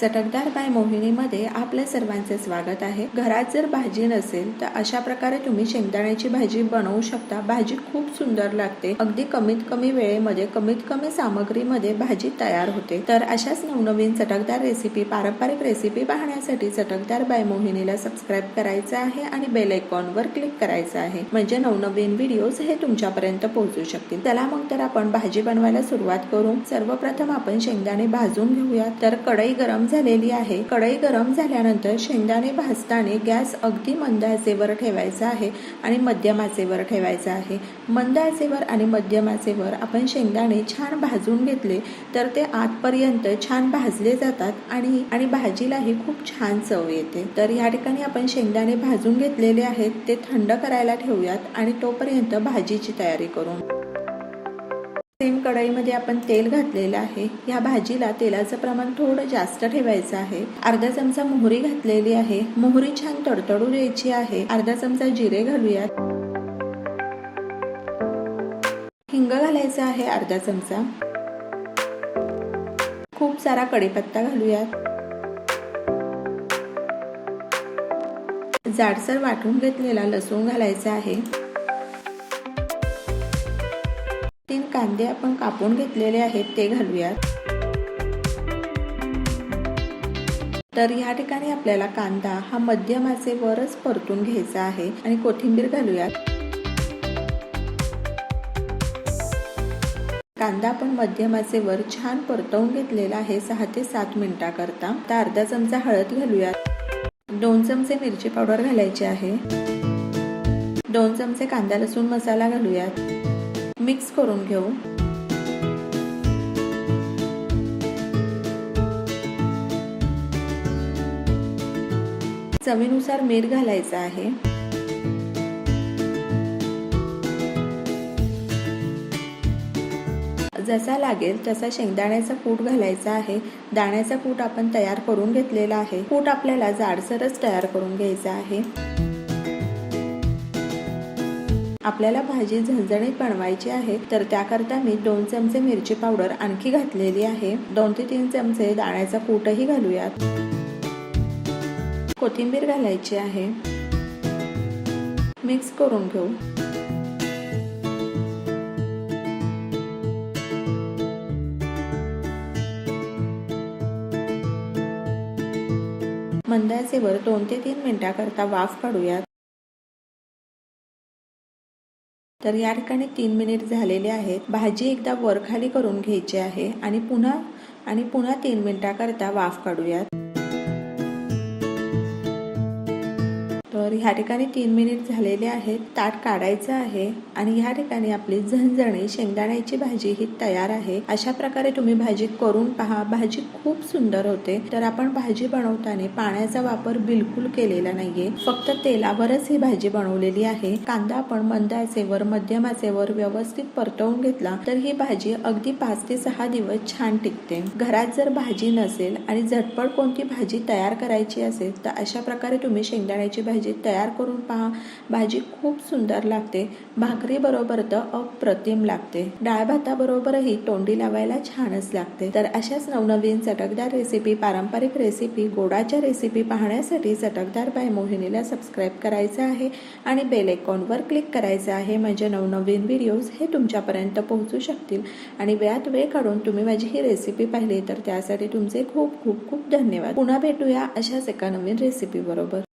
चटकदार बाय मोहिनीमध्ये आपल्या सर्वांचे स्वागत आहे. घरात जर भाजी नसेल तर अशा प्रकारे तुम्ही शेंगदाण्याची भाजी बनवू शकता. भाजी खूप सुंदर लागते. अगदी कमीत कमी वेळेमध्ये कमीत कमी सामग्रीमध्ये भाजी तयार होते. तर अशाच नवनवीन चटकदार रेसिपी पारंपरिक रेसिपी पाहण्यासाठी चटकदार बाय मोहिनीला सबस्क्राईब करायचं आहे आणि बेल वर क्लिक करायचं आहे. म्हणजे नवनवीन व्हिडिओज हे तुमच्यापर्यंत पोहोचू शकतील. चला मग तर आपण भाजी बनवायला सुरुवात करू. सर्वप्रथम आपण शेंगदाणे भाजून घेऊया. तर कढई गरम झालेली आहे. कढई गरम झाल्यानंतर शेंगदाणे भाजताना गॅस अगदी मंद आचेवर ठेवायचा आहे आणि मध्यम आचेवर ठेवायचा आहे. मंद आचेवर आणि मध्यम आचेवर आपण शेंगदाणे छान भाजून घेतले तर ते आतपर्यंत छान भाजले जातात आणि आणि भाजीलाही खूप छान चव येते. तर या ठिकाणी आपण शेंगदाणे भाजून घेतलेले आहेत. ते थंड करायला ठेवूयात आणि तोपर्यंत भाजीची तयारी करून कढईमध्ये आपण तेल घातलेलं आहे. या भाजीला तेलाचं प्रमाण थोडं जास्त ठेवायचं आहे. अर्धा चमचा मोहरी घातलेली आहे. मोहरी छान तडतडू द्यायची आहे. अर्धा चमचा जिरे घालूयात. हिंग घालायचा आहे अर्धा चमचा. खूप सारा कढीपत्ता घालूयात. जाडसर वाटून घेतलेला लसूण घालायचा आहे. तीन कांदे आपण कापून घेतलेले आहेत ते घालूयात. तर या ठिकाणी आपल्याला कांदा हा मध्यमाचे वरच परतून घ्यायचा आहे आणि कोथिंबीर घालूयात. कांदा आपण मध्यमाचे वर छान परतवून घेतलेला आहे सहा ते सात मिनिटाकरता. तर अर्धा चमचा हळद घालूयात. दोन चमचे मिरची पावडर घालायची आहे. दोन चमचे कांदा लसूण मसाला घालूयात. मिक्स करून घेऊ. चवीनुसार मीठ घालायचं आहे. जसा लागेल तसा शेंगदाण्याचा कूट घालायचा आहे. दाण्याचा कूट आपण तयार करून घेतलेला आहे. कूट आपल्याला जाडसरच तयार करून घ्यायचा आहे. आपल्याला भाजी झणझणीत बनवायची आहे तर त्याकरता मी दोन चमचे मिरची पावडर आणखी घातलेली आहे. दोन ते तीन चमचे दाण्याचा कूटही घालूयात. कोथिंबीर घालायची आहे. मिक्स करून घेऊ. मंदाचेवर दोन ते तीन मिनिटाकरता वाफ काढूयात. तर या ठिकाणी तीन मिनिट झालेले आहेत. भाजी एकदा वरखाली करून घ्यायची आहे आणि पुन्हा आणि पुन्हा तीन मिनिटाकरता वाफ काढूयात. ह्या ठिकाणी तीन मिनिट झालेले आहेत. ताट काढायचं आहे आणि ह्या ठिकाणी आपली झणझणी शेंगदाण्याची भाजी ही तयार आहे. अशा प्रकारे तुम्ही भाजी करून पहा. भाजी खूप सुंदर होते. तर आपण भाजी बनवताना पाण्याचा वापर बिलकुल केलेला नाहीये. फक्त तेलावरच ही भाजी बनवलेली आहे. कांदा आपण मंद आचेवर मध्यम आचेवर व्यवस्थित परतवून घेतला तर ही भाजी अगदी पाच ते सहा दिवस छान टिकते. घरात जर भाजी नसेल आणि झटपट कोणती भाजी तयार करायची असेल तर अशा प्रकारे तुम्ही शेंगदाण्याची भाजी तयार करून पहा. भाजी खूप सुंदर लागते. भाकरीबरोबर तर अप्रतिम लागते. डाळ भाताबरोबरही तोंडी लावायला छानच लागते. तर अशाच नवनवीन चटकदार रेसिपी पारंपरिक रेसिपी गोडाच्या रेसिपी पाहण्यासाठी चटकदार बाय मोहिनीला सबस्क्राईब करायचं आहे आणि बेल आयकॉनवर क्लिक करायचं आहे. म्हणजे नवनवीन व्हिडिओज हे तुमच्यापर्यंत पोहोचू शकतील. आणि वेळात वेळ काढून तुम्ही माझी ही रेसिपी पाहिली तर त्यासाठी तुमचे खूप खूप खूप धन्यवाद. पुन्हा भेटूया अशाच एका नवीन रेसिपी बरोबर.